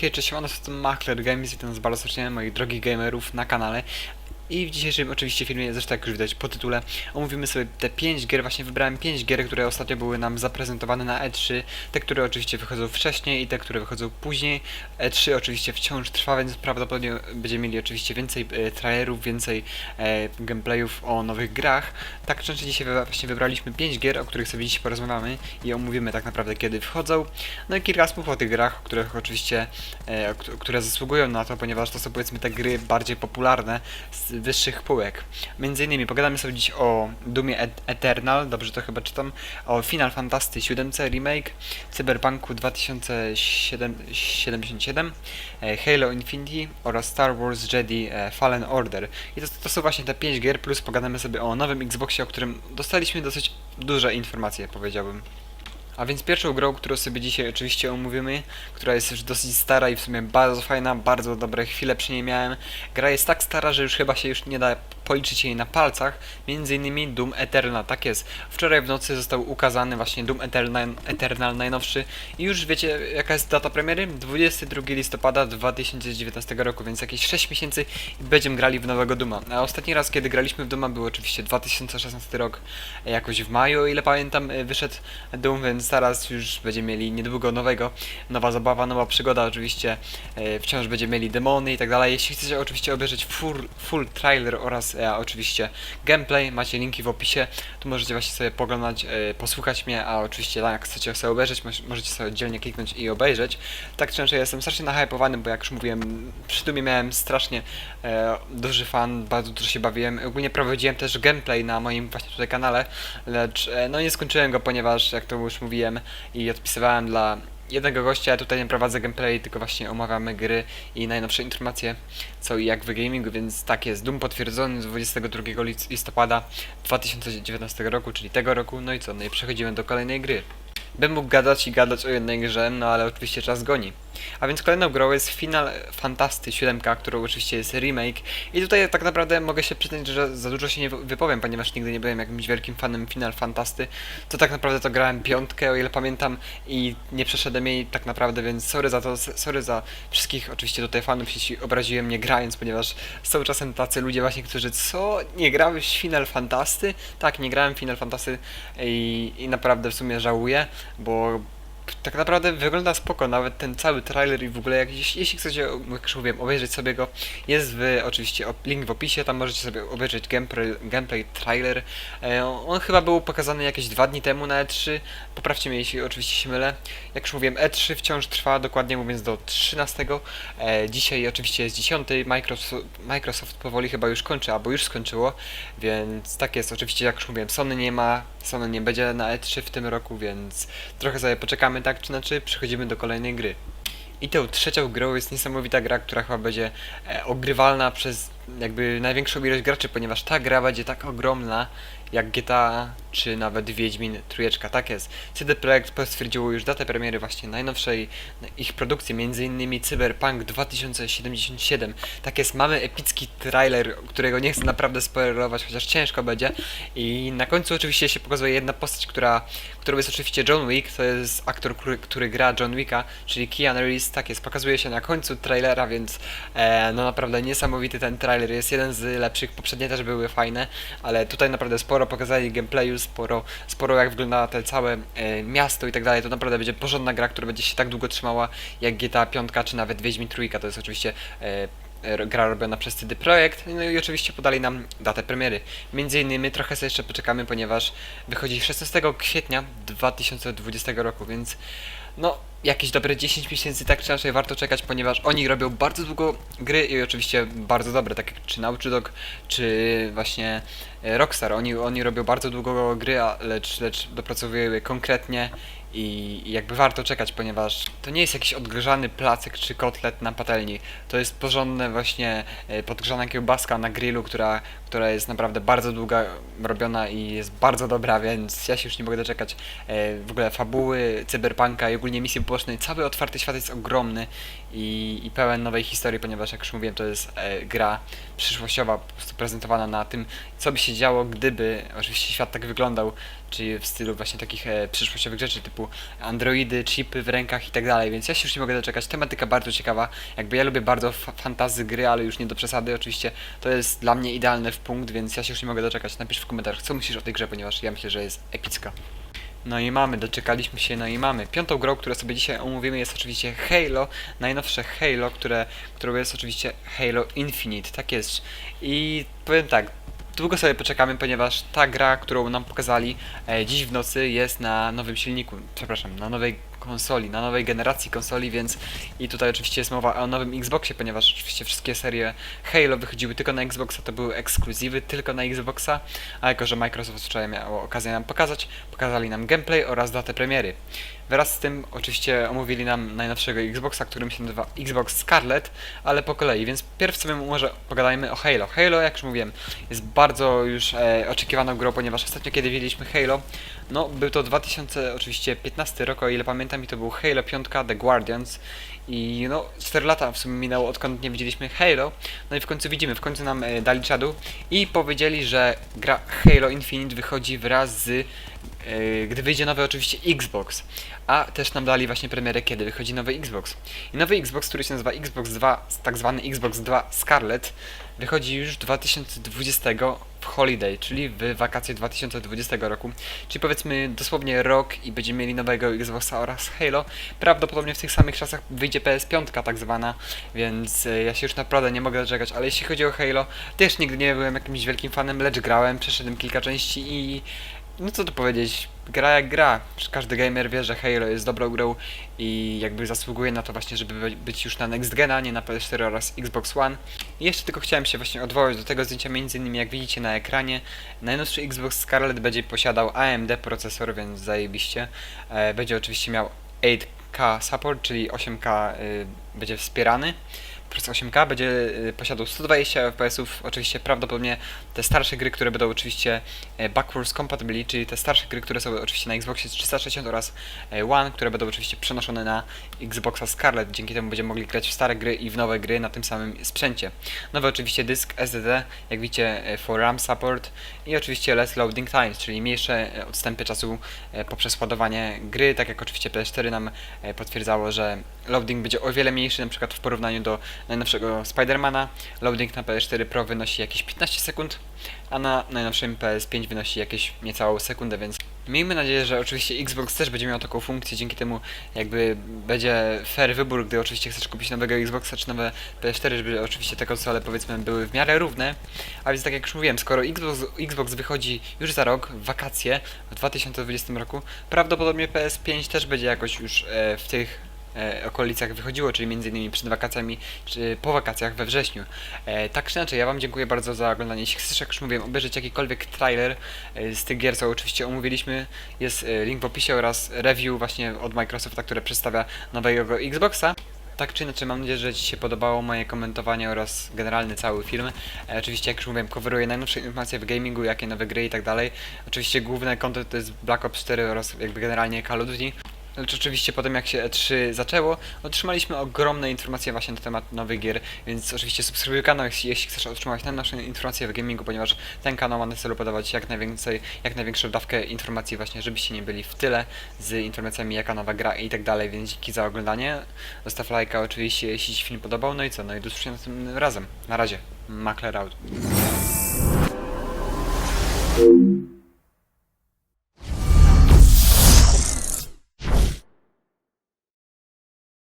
hej, cześć, ono to Makler Games, witam was bardzo serdecznie moich drogich gamerów na kanale. I w dzisiejszym oczywiście filmie, zresztą jak już widać po tytule, omówimy sobie te 5 gier, właśnie wybrałem 5 gier, które ostatnio były nam zaprezentowane na E3, te, które oczywiście wychodzą wcześniej i te, które wychodzą później. E3 oczywiście wciąż trwa, więc prawdopodobnie będziemy mieli oczywiście więcej e, trailerów, więcej e, gameplayów o nowych grach. Tak często dzisiaj właśnie wybraliśmy 5 gier, o których sobie dzisiaj porozmawiamy i omówimy tak naprawdę kiedy wchodzą. No i kilka słów o tych grach, o których oczywiście, e, kt- które zasługują na to, ponieważ to są powiedzmy te gry bardziej popularne z wyższych półek. Między innymi pogadamy sobie dziś o Doomie Et- Eternal, dobrze to chyba czytam, o Final Fantasy VII Remake, Cyberpunku 2077, e, Halo Infinity oraz Star Wars Jedi e, Fallen Order. I to, to są właśnie te 5 gier, plus pogadamy sobie o nowym Xboxie, o którym dostaliśmy dosyć duże informacje, powiedziałbym. A więc pierwszą grą, którą sobie dzisiaj oczywiście omówimy, która jest już dosyć stara i w sumie bardzo fajna, bardzo dobre chwile przy niej miałem. Gra jest tak stara, że już chyba się już nie da policzyć jej na palcach. Innymi Doom Eternal, tak jest. Wczoraj w nocy został ukazany właśnie Doom Eternal, Eternal najnowszy i już wiecie jaka jest data premiery? 22 listopada 2019 roku, więc jakieś 6 miesięcy i będziemy grali w nowego Duma. A ostatni raz kiedy graliśmy w Duma był oczywiście 2016 rok, e, jakoś w maju, o ile pamiętam, e, wyszedł Doom, więc teraz już będziemy mieli niedługo nowego, nowa zabawa, nowa przygoda oczywiście, e, wciąż będziemy mieli demony i tak dalej. Jeśli chcecie oczywiście obejrzeć full, full trailer oraz e, oczywiście gameplay, macie linki w opisie, tu możecie właśnie sobie poglądać, e, posłuchać mnie, a oczywiście jak chcecie sobie obejrzeć, moż- możecie sobie oddzielnie kliknąć i obejrzeć. Tak szczerze jestem strasznie nahypowany, bo jak już mówiłem, przy Doomie miałem strasznie e, duży fan, bardzo dużo się bawiłem. Ogólnie prowadziłem też gameplay na moim właśnie tutaj kanale, lecz no nie skończyłem go, ponieważ jak to już mówiłem i odpisywałem dla jednego gościa, tutaj nie prowadzę gameplay, tylko właśnie omawiamy gry i najnowsze informacje, co i jak w gamingu, więc tak jest. Doom potwierdzony z 22 lic- listopada 2019 roku, czyli tego roku, no i co, no i przechodzimy do kolejnej gry. Bym mógł gadać i gadać o jednej grze, no ale oczywiście czas goni. A więc kolejną grą jest Final Fantasy 7, którą oczywiście jest remake. I tutaj tak naprawdę mogę się przyznać, że za dużo się nie wy- wypowiem, ponieważ nigdy nie byłem jakimś wielkim fanem Final Fantasy. To tak naprawdę to grałem piątkę, o ile pamiętam, i nie przeszedłem jej tak naprawdę, więc sorry za to, sorry za wszystkich oczywiście tutaj fanów, jeśli obraziłem nie grając, ponieważ są czasem tacy ludzie właśnie, którzy co, nie grałeś Final Fantasy? Tak, nie grałem Final Fantasy i, i naprawdę w sumie żałuję, bo tak naprawdę wygląda spoko, nawet ten cały trailer i w ogóle, jak, jeśli, chcecie, jak już mówiłem, obejrzeć sobie go, jest w, oczywiście link w opisie, tam możecie sobie obejrzeć gameplay, gameplay trailer. E, on chyba był pokazany jakieś dwa dni temu na E3, poprawcie mnie, jeśli oczywiście się mylę. Jak już mówiłem, E3 wciąż trwa, dokładnie mówiąc do 13. E, dzisiaj oczywiście jest 10, Microsoft, Microsoft powoli chyba już kończy, albo już skończyło, więc tak jest, oczywiście jak już mówiłem, Sony nie ma, Sony nie będzie na E3 w tym roku, więc trochę sobie poczekamy tak czy inaczej, przechodzimy do kolejnej gry. I tą trzecią grą jest niesamowita gra, która chyba będzie e, ogrywalna przez jakby największą ilość graczy, ponieważ ta gra będzie tak ogromna jak GTA czy nawet Wiedźmin trójeczka, tak jest. CD Projekt potwierdziło już datę premiery właśnie najnowszej ich produkcji, innymi Cyberpunk 2077. Tak jest, mamy epicki trailer, którego nie chcę naprawdę spoilerować, chociaż ciężko będzie. I na końcu oczywiście się pokazuje jedna postać, która, którą jest oczywiście John Wick, to jest aktor, który, który gra John Wicka, czyli Keanu Reeves, tak jest, pokazuje się na końcu trailera, więc e, no naprawdę niesamowity ten trailer, jest jeden z lepszych, poprzednie też były fajne, ale tutaj naprawdę sporo pokazali gameplayu, sporo, sporo jak wygląda te całe e, miasto i tak dalej, to naprawdę będzie porządna gra, która będzie się tak długo trzymała jak GTA 5 czy nawet Wiedźmin Trójka, to jest oczywiście e, gra robiona przez CD Projekt, no i oczywiście podali nam datę premiery. Między innymi trochę sobie jeszcze poczekamy, ponieważ wychodzi 16 kwietnia 2020 roku, więc no jakieś dobre 10 miesięcy tak czy inaczej warto czekać, ponieważ oni robią bardzo długo gry i oczywiście bardzo dobre, tak jak czy Naughty Dog, czy właśnie e, Rockstar. Oni, oni robią bardzo długo gry, lecz, lecz dopracowują je konkretnie i i jakby warto czekać, ponieważ to nie jest jakiś odgrzany placek czy kotlet na patelni. To jest porządne właśnie e, podgrzana kiełbaska na grillu, która, która jest naprawdę bardzo długa robiona i jest bardzo dobra, więc ja się już nie mogę doczekać. E, W ogóle fabuły, cyberpunka i ogólnie misji cały otwarty świat jest ogromny i, i pełen nowej historii, ponieważ jak już mówiłem, to jest e, gra przyszłościowa, po prostu prezentowana na tym, co by się działo, gdyby oczywiście świat tak wyglądał, czyli w stylu właśnie takich e, przyszłościowych rzeczy typu androidy, chipy w rękach i tak dalej, więc ja się już nie mogę doczekać. Tematyka bardzo ciekawa, jakby ja lubię bardzo fa- fantazy gry, ale już nie do przesady, oczywiście to jest dla mnie idealny w punkt, więc ja się już nie mogę doczekać. Napisz w komentarzach, co myślisz o tej grze, ponieważ ja myślę, że jest epicka. No i mamy, doczekaliśmy się, no i mamy. Piątą grą, którą sobie dzisiaj omówimy jest oczywiście Halo, najnowsze Halo, które, które jest oczywiście Halo Infinite, tak jest. I powiem tak, długo sobie poczekamy, ponieważ ta gra, którą nam pokazali e, dziś w nocy jest na nowym silniku, przepraszam, na nowej konsoli, na nowej generacji konsoli, więc i tutaj oczywiście jest mowa o nowym Xboxie, ponieważ oczywiście wszystkie serie Halo wychodziły tylko na Xboxa, to były ekskluzywy tylko na Xboxa, a jako, że Microsoft wczoraj miał okazję nam pokazać, pokazali nam gameplay oraz datę premiery. Wraz z tym oczywiście omówili nam najnowszego Xboxa, którym się nazywa Xbox Scarlet, ale po kolei, więc pierw sobie może pogadajmy o Halo. Halo, jak już mówiłem, jest bardzo już e, oczekiwaną grą, ponieważ ostatnio kiedy widzieliśmy Halo, no był to 2000 oczywiście 15 rok, o ile pamiętam i to był Halo 5 The Guardians. I no 4 lata w sumie minęło odkąd nie widzieliśmy Halo, no i w końcu widzimy, w końcu nam e, dali czadu i powiedzieli, że gra Halo Infinite wychodzi wraz z e, gdy wyjdzie nowy oczywiście Xbox, a też nam dali właśnie premierę, kiedy wychodzi nowy Xbox. I nowy Xbox, który się nazywa Xbox 2, tak zwany Xbox 2 Scarlet, wychodzi już 2020 w Holiday, czyli w wakacje 2020 roku. Czyli powiedzmy dosłownie rok i będziemy mieli nowego Xboxa oraz Halo. Prawdopodobnie w tych samych czasach wyjdzie PS5 tak zwana, więc e, ja się już naprawdę nie mogę doczekać. Ale jeśli chodzi o Halo, też nigdy nie byłem jakimś wielkim fanem, lecz grałem, przeszedłem kilka części i no co tu powiedzieć, gra jak gra. Każdy gamer wie, że Halo jest dobrą grą i jakby zasługuje na to właśnie, żeby być już na Next Gena, nie na PS4 oraz Xbox One. I jeszcze tylko chciałem się właśnie odwołać do tego zdjęcia, między innymi jak widzicie na ekranie, najnowszy Xbox Scarlet będzie posiadał AMD procesor, więc zajebiście. E, będzie oczywiście miał 8K support, czyli 8K y, będzie wspierany przez 8K będzie y, posiadał 120 FPS-ów, oczywiście prawdopodobnie te starsze gry, które będą oczywiście e, backwards compatibility, czyli te starsze gry, które są oczywiście na Xboxie 360 oraz e, One, które będą oczywiście przenoszone na Xboxa Scarlet, dzięki temu będziemy mogli grać w stare gry i w nowe gry na tym samym sprzęcie. Nowy oczywiście dysk SSD, jak widzicie e, for RAM support i oczywiście less loading times, czyli mniejsze odstępy czasu poprzez ładowanie gry, tak jak oczywiście PS4 nam potwierdzało, że loading będzie o wiele mniejszy, na przykład w porównaniu do najnowszego Spidermana. Loading na PS4 Pro wynosi jakieś 15 sekund, a na najnowszym PS5 wynosi jakieś niecałą sekundę, więc miejmy nadzieję, że oczywiście Xbox też będzie miał taką funkcję, dzięki temu jakby będzie fair wybór, gdy oczywiście chcesz kupić nowego Xboxa czy nowe PS4, żeby oczywiście te konsole powiedzmy były w miarę równe. A więc tak jak już mówiłem, skoro Xbox, Xbox wychodzi już za rok, w wakacje, w 2020 roku, prawdopodobnie PS5 też będzie jakoś już e, w tych okolicach wychodziło, czyli między innymi przed wakacjami, czy po wakacjach we wrześniu. E, tak czy inaczej, ja Wam dziękuję bardzo za oglądanie. Jeśli chcesz, jak już mówiłem, obejrzeć jakikolwiek trailer e, z tych gier, co oczywiście omówiliśmy, jest e, link w opisie oraz review właśnie od Microsofta, które przedstawia nowego Xboxa. Tak czy inaczej, mam nadzieję, że Ci się podobało moje komentowanie oraz generalny cały film. E, oczywiście, jak już mówiłem, coveruję najnowsze informacje w gamingu, jakie nowe gry i tak dalej. Oczywiście główne content to jest Black Ops 4 oraz jakby generalnie Call of Duty. Lecz oczywiście potem jak się E3 zaczęło, otrzymaliśmy ogromne informacje właśnie na temat nowych gier, więc oczywiście subskrybuj kanał, jeśli, jeśli chcesz otrzymać najnowsze informacje w gamingu, ponieważ ten kanał ma na celu podawać jak najwięcej, jak największą dawkę informacji właśnie, żebyście nie byli w tyle z informacjami jaka nowa gra i tak dalej, więc dzięki za oglądanie. Zostaw lajka oczywiście, jeśli Ci film podobał, no i co, no i do usłyszenia następnym razem. Na razie, Makler out.